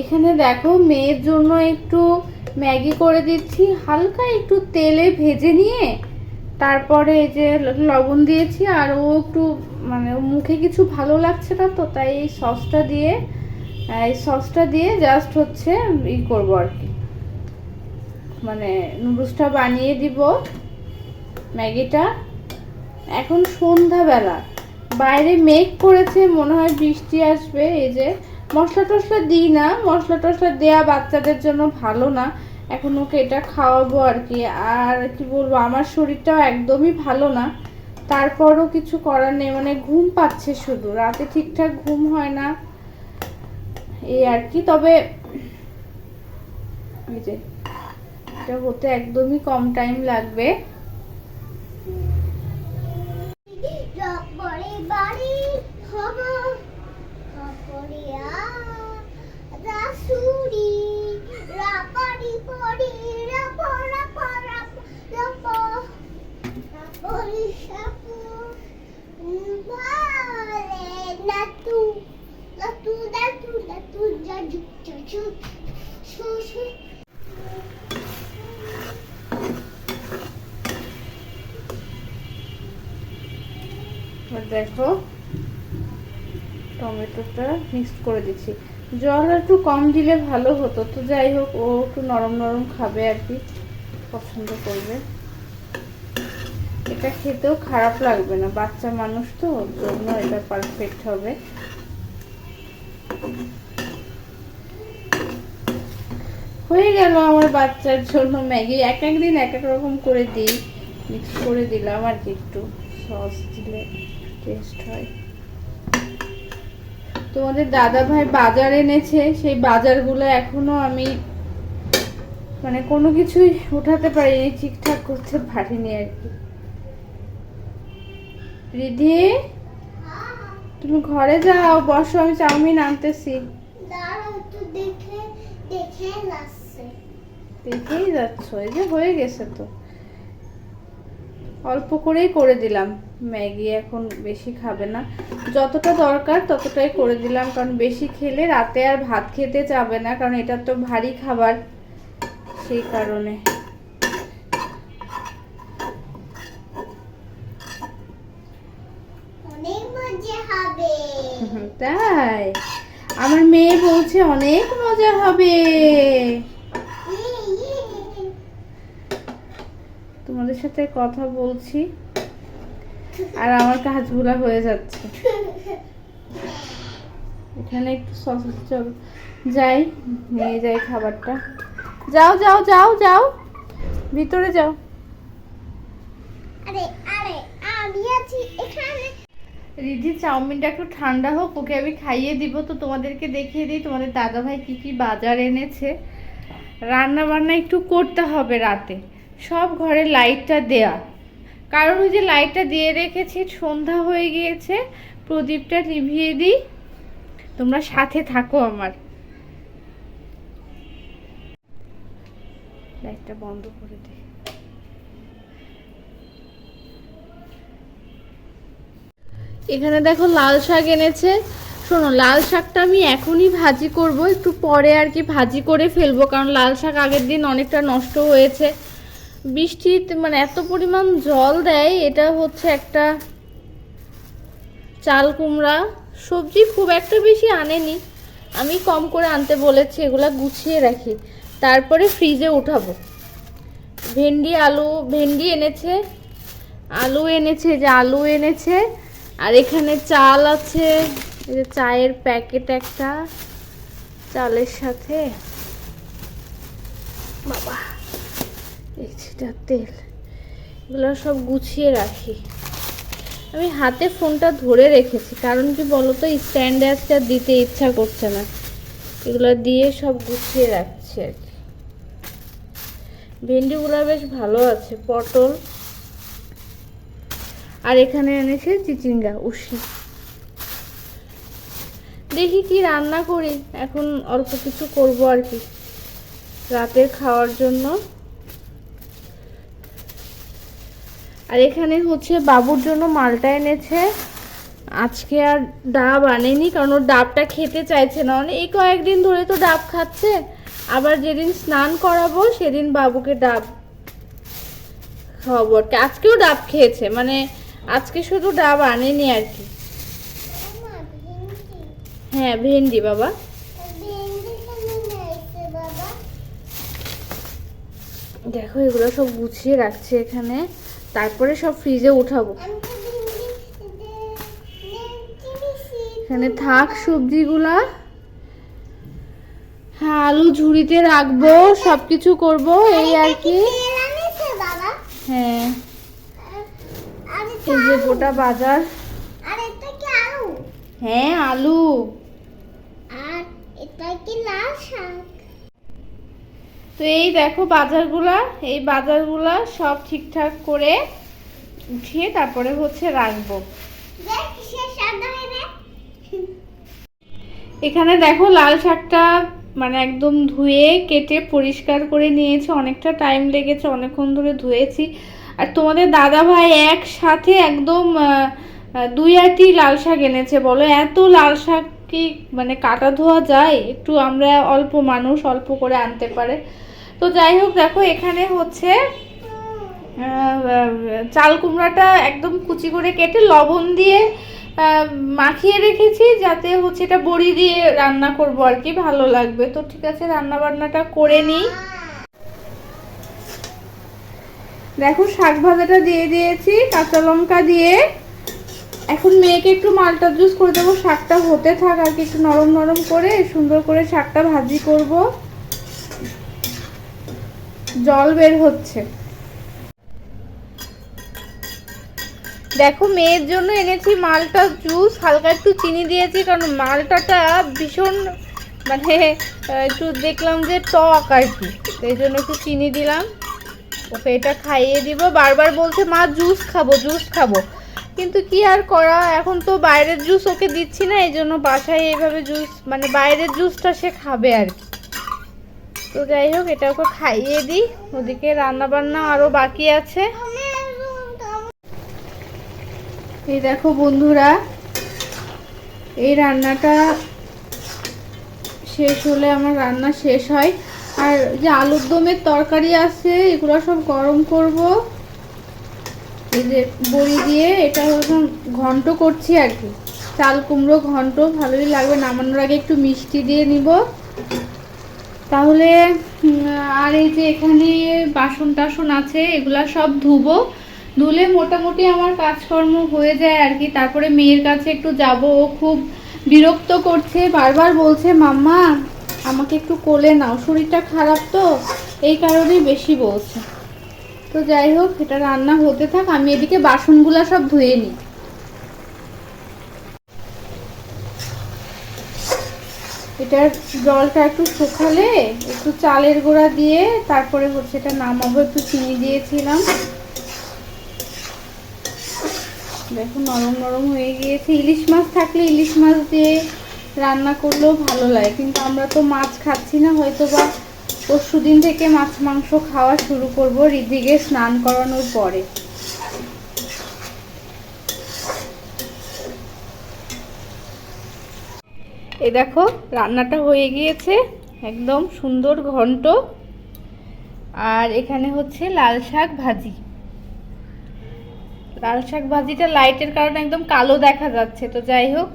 এখানে দেখো মেয়ের জন্য একটু ম্যাগি করে দিচ্ছি, হালকা একটু তেলে ভেজে নিয়ে তারপরে এই যে লবণ দিয়েছি আর ও একটু মানে মুখে কিছু ভালো লাগছে না তো, তাই এই সসটা দিয়ে, এই সসটা দিয়ে জাস্ট হচ্ছে ই করব আর কি। মানে নুডলসটা বানিয়ে দিব ম্যাগিটা। এখন সন্ধ্যাবেলা, বাইরে মেঘ করেছে, মনে হয় বৃষ্টি আসবে, এই যে মশলা টশলা দিই না, মশলা টশলা দেয়া বাচ্চাদের জন্য ভালো না। এখন ওকে এটা খাওয়াবো আর কি। আর কি বলব, আমার শরীরটাও একদমই ভালো না। তারপরও কিছু করার নেই মানে ঘুম পাচ্ছে শুধু। রাতে ঠিকঠাক ঘুম হয় না। এই আর কি, তবে এই যে, এটা হতে একদমই কম টাইম লাগবে। এবার দেখো টমেটোটা মিক্স করে দিচ্ছি। জল একটু কম দিলে ভালো হতো, তো যাই হোক, ও একটু নরম নরম খাবে আর কি, পছন্দ করবে। এটা খেতেও খারাপ লাগবে না, বাচ্চা মানুষ তো, ওর জন্য এটা পারফেক্ট হবে। হয়ে গেল আমার বাচ্চার জন্য ম্যাগি। এক এক দিন এক এক রকম করে দিই মিক্স করে দিলাম আর কি একটু, সস দিলে। টেস্ট হয়। তোমাদের দাদা ভাই বাজার এনেছে সেই বাজারগুলো এখনও আমি মানে কোনো কিছুই উঠাতে পারিনি ঠিকঠাক করতে পারিনি আর কি। রিধি তুমি ঘরে যাও বসো আমি চাউমিন আনতেছি। দেখেই যাচ্ছ এই যে হয়ে গেছে তো। অল্প করেই করে দিলাম। ম্যাগি এখন বেশি খাবে না। যতটা দরকার ততটাই করে দিলাম কারণ বেশি খেলে রাতে আর ভাত খেতে যাবে না কারণ এটা তো ভারী খাবার। সেই কারণে। তাই। আমার মেয়ে বলছে অনেক মজা হবে। তোমাদের সাথে কথা বলছি আর আমার কাজগুলা হয়ে যাচ্ছে। এখানে একটু সসেজ চল যাই নিয়ে যাই খাবারটা। যাও যাও যাও যাও ভিতরে যাও। রিধি চাউমিনটা একটু ঠান্ডা হোক ওকে আমি খাইয়ে দিব তো তোমাদেরকে দেখিয়ে দিই তোমাদের দাদা ভাই কি কি বাজার এনেছে। রান্না বান্না একটু করতে হবে রাতে। সব ঘরে লাইটটা দেয়া। কারণ ওই যে লাইটটা দিয়ে রেখেছি, সন্ধ্যা হয়ে গিয়েছে, প্রদীপটা নিভিয়ে দিই। তোমরা সাথে থাকো আমার। লাইটটা বন্ধ করে দিই। এখানে দেখো লাল শাক এনেছে। শোনো, লাল শাকটা আমি এখনই ভাজি করব, একটু পরে আর কি ভাজি করে ফেলব, কারণ লাল শাক আগের দিন অনেকটা নষ্ট হয়েছে। বৃষ্টিতে মানে এত পরিমাণ জল দেয়, এটা হচ্ছে একটা চাল কুমড়া। সবজি খুব একটা বেশি আনেনি। আমি কম করে আনতে বলেছি, এগুলা গুছিয়ে রাখি। তারপরে ফ্রিজে উঠাবো। ভেন্ডি, আলু, ভেন্ডি এনেছে, আলু এনেছে যে আলু এনেছে, আর এখানে চাল আছে, এই যে চায়ের প্যাকেট একটা, চালের সাথে। বাবা। এই তেল, এগুলো সব গুছিয়ে রাখি। আমি হাতে ফোনটা ধরে রেখেছি, কারণ কি বলতো স্ট্যান্ডে আজকে দিতে ইচ্ছা করছে না। এগুলো দিয়ে সব গুছিয়ে রাখছি আর কি। ভেন্ডিগুলো বেশ ভালো আছে, পটল, আর এখানে এনেছে চিচিঙ্গা উশি দেখি কি রান্না করি, এখন অল্প কিছু করব আর কি। রাতের খাওয়ার জন্য আর এখানে হচ্ছে বাবুর জন্য মালটা এনেছে। আজকে আর ডাব আনেনি কারণ ওর ডাবটা খেতে চাইছে না। মানে এই কয়েকদিন ধরে তো ডাব খাচ্ছে আবার যেদিন স্নান করাবো সেদিন বাবুকে ডাব খাওয়াবো। আর আজকেও ডাব খেয়েছে মানে আজকে শুধু ডাব আনেনি আর কি। হ্যাঁ ভেন্ডি বাবা? দেখো এগুলো সব গুছিয়ে রাখছে এখানে। তারপরে সব ফ্রিজে উঠাবো। এখানে থাক সবজিগুলা। হ্যাঁ আলু ঝুড়িতে রাখব, সবকিছু করব, এই আর কি। হ্যাঁ। গোটা বাজার। হ্যাঁ আলু। আর এটা কি লাল তো এই দেখো বাজারগুলা এই বাজারগুলা সব ঠিকঠাক করে উঠিয়ে তারপরে হচ্ছে রাখব। এখানে দেখো লাল শাকটা মানে একদম ধুয়ে কেটে পরিষ্কার করে নিয়েছে অনেকটা টাইম লেগেছে অনেকক্ষণ ধরে ধুয়েছি। আর তোমাদের দাদা ভাই একসাথে একদম দুই আটি লাল শাক এনেছে বলো? এত লাল শাক কি মানে কাটা ধোয়া যায়, একটু আমরা অল্প মানুষ অল্প করে আনতে পারে। তো যাই হোক, দেখো এখানে হচ্ছে চাল কুমড়াটা একদম কুচি করে কেটে লবণ দিয়ে মাখিয়ে রেখেছি, যাতে হচ্ছে এটা বড়ি দিয়ে রান্না করব আর কি, ভালো লাগবে। তো ঠিক আছে রান্না বান্নাটা করে নিই। দেখো শাক ভাজাটা দিয়ে দিয়েছি, কাঁচা লঙ্কা দিয়ে। এখন মেয়েকে একটু মালটা জুস করে দেবো, শাকটা হতে থাক আর একটু নরম নরম করে, সুন্দর করে শাকটা ভাজি করব। জল বের হচ্ছে। দেখো, মেয়ের জন্য এনেছি মালটা জুস, হালকা একটু চিনি দিয়েছি, কারণ মালটাটা ভীষণ মানে একটু দেখলাম যে টক আর কি, সেই জন্য একটু চিনি দিলাম। ওকে এটা খাইয়ে দিব, বারবার বলছে, মা, জুস খাব জুস খাব। কিন্তু কি আর করা? এখন তো বাইরের জুস ওকে দিচ্ছি না এই জন্য বাসায় এইভাবে জুস মানে বাইরের জুসটা সে খাবে আর কি। তো যাই হোক, এটা ওকে খাইয়ে দিই। ওদিকে রান্না বান্না আরও বাকি আছে। এই দেখো বন্ধুরা, এই রান্নাটা শেষ হলে আমার রান্না শেষ হয়। আর যে আলুর দমের তরকারি আছে, এগুলো সব গরম করব। যে বড়ি দিয়ে এটা হচ্ছে ঘন্ট করছি আর কি। চাল কুমড়ো, ঘন্ট, ভালোই লাগবে। নামানোর আগে একটু মিষ্টি দিয়ে নিব। তাহলে আর এই যে এখানে বাসন টাসন আছে, এগুলা সব ধুবো। ধুলে মোটামুটি আমার কাজকর্ম হয়ে যায় আর কি। তারপরে মেয়ের কাছে একটু যাব। ও খুব বিরক্ত করছে, বারবার বলছে, মাম্মা, আমাকে একটু কোলে নাও। শরীরটা খারাপ তো? এই কারণেই বেশি বলছে। তো যাই হোক এটা রান্না হতে থাক, আমি এদিকে বাসনগুলা সব ধুয়ে নিই। এটার জলটা একটু শুকালে, একটু চালের গোড়া দিয়ে তারপরে হচ্ছে এটা নামাবো, একটু চিনি দিয়েছিলাম। দেখো, নরম নরম হয়ে গিয়েছে। ইলিশ মাছ থাকলে ইলিশ মাছ দিয়ে রান্না করলেও ভালো লাগে, কিন্তু আমরা তো মাছ খাচ্ছি না হয়তো বা পরশু দিন থেকে মাছ, মাংস খাওয়া শুরু করব রিদিকে স্নান করানোর পরে। এই দেখো, রান্নাটা হয়ে গিয়েছে, একদম সুন্দর ঘন্ট। আর এখানে হচ্ছে লাল শাক ভাজি। লাল শাক ভাজিটা লাইটের কারণে একদম কালো দেখা যাচ্ছে, তো যাই হোক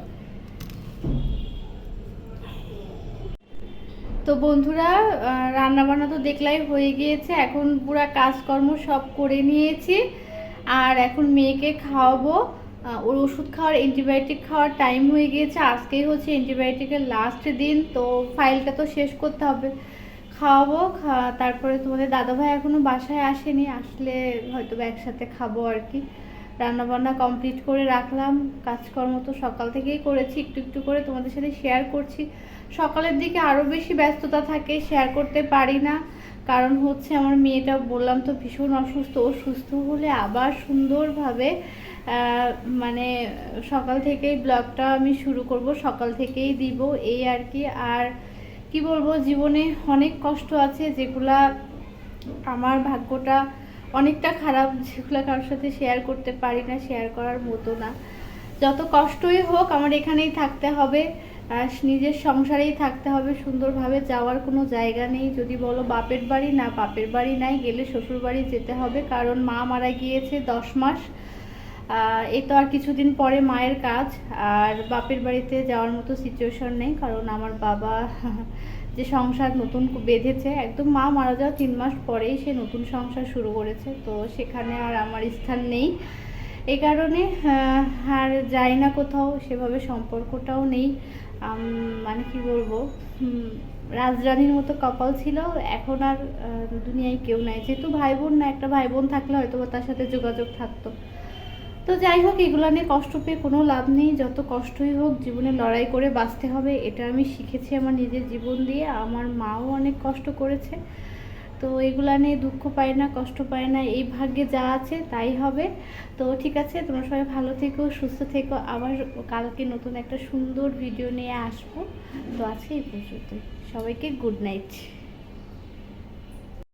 তো বন্ধুরা রান্না বান্না তো দেখলাই হয়ে গিয়েছে, এখন পুরা কাজকর্ম সব করে নিয়েছি। আর এখন মেয়েকে খাওয়াবো। ওর ওষুধ খাওয়ার অ্যান্টিবায়োটিক খাওয়ার টাইম হয়ে গিয়েছে। আজকেই হচ্ছে অ্যান্টিবায়োটিকের লাস্ট দিন, তো ফাইলটা তো শেষ করতে হবে। খাওয়াবো তারপরে তোমাদের দাদাভাই এখনও বাসায় আসেনি, আসলে হয়তো একসাথে খাব আর কি। রান্নাবান্না কমপ্লিট করে রাখলাম। কাজকর্ম তো সকাল থেকেই করেছি, একটু একটু করে তোমাদের সাথে শেয়ার করছি। সকালের দিকে আরও বেশি ব্যস্ততা থাকে শেয়ার করতে পারি না। কারণ হচ্ছে আমার মেয়েটা, বললাম তো, ভীষণ অসুস্থ। ও সুস্থ হলে আবার সুন্দরভাবে মানে সকাল থেকেই ব্লগটা আমি শুরু করব, সকাল থেকেই দিব। এই আর কি। আর কি বলব, জীবনে অনেক কষ্ট আছে যেগুলা আমার ভাগ্যটা অনেকটা খারাপ যেগুলো কারোর সাথে শেয়ার করতে পারি না শেয়ার করার মতো না। যত কষ্টই হোক, আমার এখানেই থাকতে হবে। নিজের সংসারেই থাকতে হবে, সুন্দরভাবে যাওয়ার কোনো জায়গা নেই। যদি বলো বাপের বাড়ি, না, বাপের বাড়ি নাই, গেলে শ্বশুর বাড়ি যেতে হবে। কারণ মা মারা গিয়েছে দশ মাস। এই তো আর কিছুদিন পরে মায়ের কাজ। আর বাপের বাড়িতে যাওয়ার মতো সিচুয়েশন নেই, কারণ আমার বাবা যে সংসার নতুন বেঁধেছে, একদম মা মারা যাওয়ার তিন মাস পরেই সে নতুন সংসার শুরু করেছে। তো সেখানে আর আমার স্থান নেই। এই কারণে আর যাই না কোথাও, সেভাবে সম্পর্কটাও নেই। মানে কি বলব? রাজরানীর মতো কপাল ছিল। এখন আর দুনিয়ায় কেউ নাই। যেহেতু ভাই বোন না, একটা ভাই বোন থাকলে হয়তো তার সাথে যোগাযোগ থাকতো। তো যাই হোক, এগুলো নিয়ে কষ্ট পেয়ে কোনো লাভ নেই। যত কষ্টই হোক, জীবনে লড়াই করে বাঁচতে হবে, এটা আমি শিখেছি আমার নিজের জীবন দিয়ে। আমার মাও অনেক কষ্ট করেছে। তো এগুলা নিয়ে দুঃখ পায় না, কষ্ট পায় না, এই ভাগ্যে যা আছে তাই হবে। তো ঠিক আছে, তোমরা সবাই ভালো থেকো, সুস্থ থেকো। আবার কালকে নতুন একটা সুন্দর ভিডিও নিয়ে আসব। তো আজকে এই পর্যন্তই। সবাইকে গুড নাইট